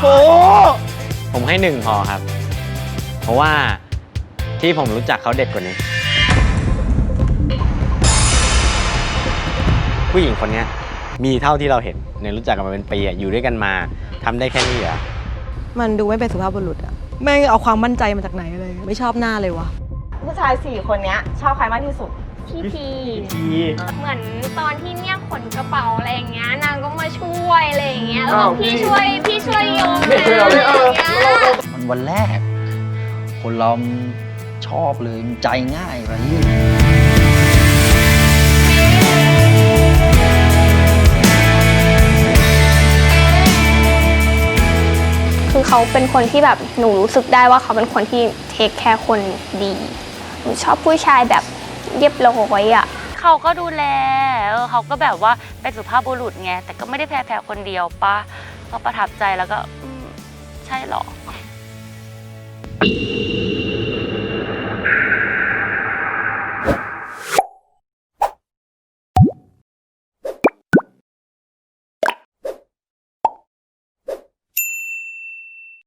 โอ้ผมให้หนึ่งพอครับ เพราะว่าที่ผมรู้จักเขาเด็ดกว่านี้ ผู้หญิงคนเนี้ยมีเท่าที่เราเห็นเนี่ยรู้จักกันมาเป็นปีอะอยู่ด้วยกันมาทำได้แค่นี้เหรอมันดูไม่เป็นสุภาพบุรุษอะแม่งเอาความมั่นใจมาจากไหนเลย ไม่ชอบหน้าเลยวะผู้ชายสี่คนเนี้ยชอบใครมากที่สุด พี่ทีทีเหมือนตอนที่เนี่ยขนกระเป๋าอะไรอย่างเงี้ยนางก็มาช่วยอะไรอย่างเงี้ยแล้วบอกพี่ช่วยพี่ช่วยโยนนะอะไรอย่างเงี้ยมันวันแรก คนเรามันชอบเลยมันใจง่ายไปคือเขาเป็นคนที่แบบหนูรู้สึกได้ว่าเขาเป็นคนที่เทคแคร์คนดี หนูชอบผู้ชายแบบ เรียบร้อยอะเขาก็ดูแลเออเขาก็แบบว่าเป็นสุภาพบุรุษไงแต่ก็ไม่ได้แพ้แพ้คนเดียวปะก็ประทับใจแล้วก็อืมใช่หรอ